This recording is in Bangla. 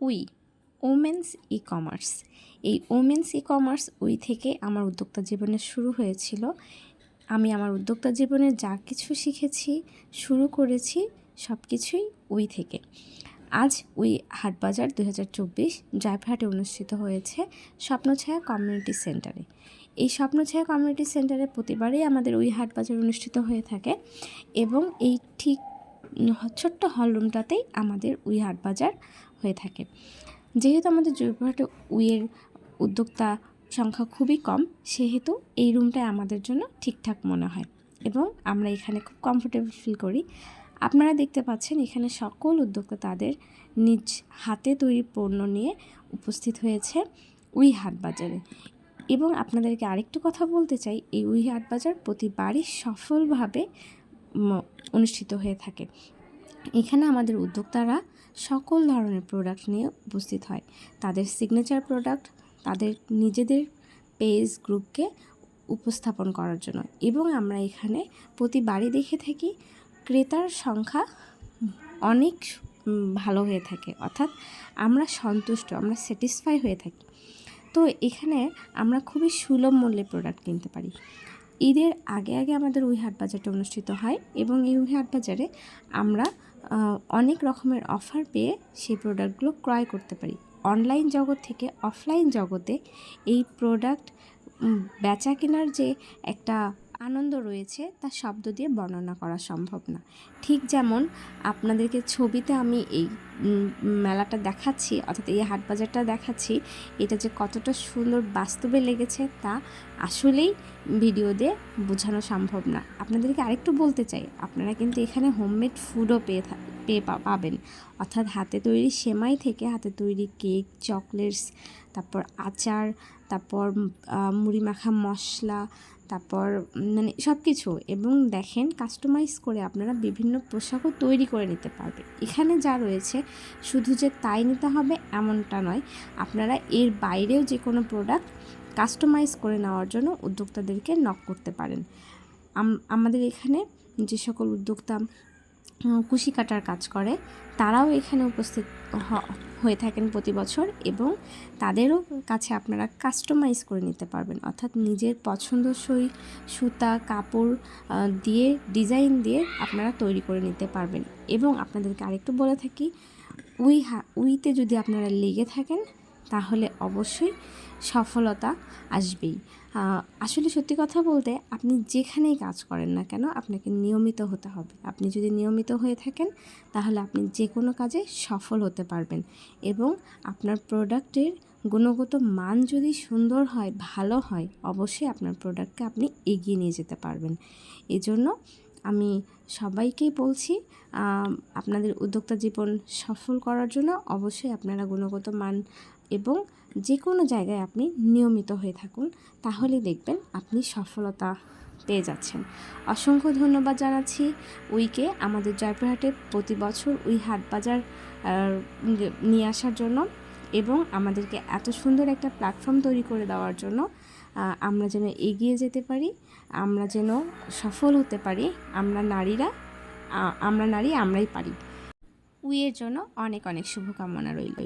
উই ওমেন্স ই কমার্স এই ওমেন্স ই কমার্স উই থেকে আমার উদ্যোক্তা জীবনের শুরু হয়েছিল। আমি আমার উদ্যোক্তা জীবনে যা কিছু শিখেছি, শুরু করেছি সব কিছুই উই থেকে। আজ উই হাটবাজার দু হাজার চব্বিশ জয়পুরহাটে অনুষ্ঠিত হয়েছে স্বপ্নছায়া কমিউনিটি সেন্টারে। এই স্বপ্নছায়া কমিউনিটি সেন্টারে প্রতিবারই আমাদের উই হাটবাজার অনুষ্ঠিত হয়ে থাকে এবং এই ঠিক ছোট্ট হলরুমটাতেই আমাদের উই হাটবাজার হয়ে থাকে। যেহেতু আমাদের জয়পুরহাটে উইয়ের উদ্যোক্তা সংখ্যা খুবই কম, সেহেতু এই রুমটাই আমাদের জন্য ঠিকঠাক মনে হয় এবং আমরা এখানে খুব কমফোর্টেবল ফিল করি। আপনারা দেখতে পাচ্ছেন এখানে সকল উদ্যোক্তা তাদের নিজ হাতে তৈরি পণ্য নিয়ে উপস্থিত হয়েছে উই হাট বাজারে। এবং আপনাদেরকে আরেকটু কথা বলতে চাই, এই উই হাট বাজার প্রতিবারই সফলভাবে অনুষ্ঠিত হয়ে থাকে। এখানে আমাদের উদ্যোক্তারা সকল ধরনের প্রোডাক্ট নিয়ে উপস্থিত হয়। তাদের সিগনেচার প্রোডাক্ট তাদের নিজেদের পেজ গ্রুপকে উপস্থাপন করার জন্য। এবং আমরা এখানে প্রতিবারই দেখে থাকি, ক্রেতার সংখ্যা অনেক ভালো হয়ে থাকে। অর্থাৎ আমরা সন্তুষ্ট, আমরা স্যাটিসফাই হয়ে থাকি। তো এখানে আমরা খুবই সুলভ মূল্যে প্রোডাক্ট কিনতে পারি। ঈদের আগে আগে আমাদের উই হাট বাজারটা অনুষ্ঠিত হয় এবং এই উই হাট বাজারে আমরা অনেক রকমের অফার পেয়ে সেই প্রোডাক্টগুলো ক্রয় করতে পারি। অনলাইন জগৎ থেকে অফলাইন জগতে এই প্রোডাক্ট বেচা কেনার যে একটা আনন্দ রয়েছে, তা শব্দ দিয়ে বর্ণনা করা সম্ভব না। ঠিক যেমন, আপনাদেরকে ছবিতে আমি এই মেলাটা দেখাচ্ছি, অর্থাৎ এই হাট বাজারটা দেখাচ্ছি, এটা যে কতটা সুন্দর বাস্তবে লেগেছে তা আসলেই ভিডিও দিয়ে বোঝানো সম্ভব না। আপনাদেরকে আরেকটু বলতে চাই, আপনারা কিন্তু এখানে হোমমেড ফুডও পেয়ে থা- পেয়ে পাবেন। অর্থাৎ হাতে তৈরি সেমাই থেকে হাতে তৈরি কেক, চকলেটস, তারপর আচার, তারপর মুড়ি মাখা মশলা, তারপর মানে সব কিছু এবং দেখেন কাস্টমাইজ করে আপনারা বিভিন্ন পোশাকও তৈরি করে নিতে পারবেন। এখানে যা রয়েছে, শুধু যে তাই নিতে হবে এমনটা নয়। আপনারা এর বাইরেও যে কোনো প্রোডাক্ট কাস্টমাইজ করে নেওয়ার জন্য উদ্যোক্তাদেরকে নক করতে পারেন। আমাদের এখানে যে সকল উদ্যোক্তা কুশি কাটার কাজ করে। তারাও এখানে উপস্থিত হয়ে থাকেন প্রতি বছর এবং তাদেরও কাছে আপনারা কাস্টমাইজ করে নিতে পারবেন। অর্থাৎ নিজের পছন্দসই সুতা, কাপড় দিয়ে ডিজাইন দিয়ে আপনারা তৈরি করে নিতে পারবেন। এবং আপনাদেরকে আরেকটু বলে থাকি উই হা উইতে যদি আপনারা লেগে থাকেন তাহলে অবশ্যই সফলতা আসবেই। আসলে সত্যি কথা বলতে আপনি যেখানেই কাজ করেন না কেন আপনাকে নিয়মিত হতে হবে। আপনি যদি নিয়মিত হয়ে থাকেন তাহলে আপনি যে কোনো কাজে সফল হতে পারবেন এবং আপনার প্রোডাক্টের গুণগত মান যদি সুন্দর হয়, ভালো হয়, অবশ্যই আপনার প্রোডাক্টকে আপনি এগিয়ে নিয়ে যেতে পারবেন। এজন্য আমি সবাইকেই বলছি আপনাদের উদ্যোক্তা জীবন সফল করার জন্য অবশ্যই আপনারা গুণগত মান এবং যে কোনো জায়গায় আপনি নিয়মিত হয়ে থাকুন, তাহলে দেখবেন আপনি সফলতা পেয়ে যাচ্ছেন। অসংখ্য ধন্যবাদ জানাচ্ছি উইকে আমাদের জয়পুরহাটে প্রতি বছর উই হাট বাজার নিয়ে আসার জন্য এবং আমাদেরকে এত সুন্দর একটা প্ল্যাটফর্ম তৈরি করে দেওয়ার জন্য আমরা যেন এগিয়ে যেতে পারি, আমরা যেন সফল হতে পারি, আমরা নারীরা আমরা নারী আমরাই পারি। উইয়ের জন্য অনেক অনেক শুভকামনা রইল।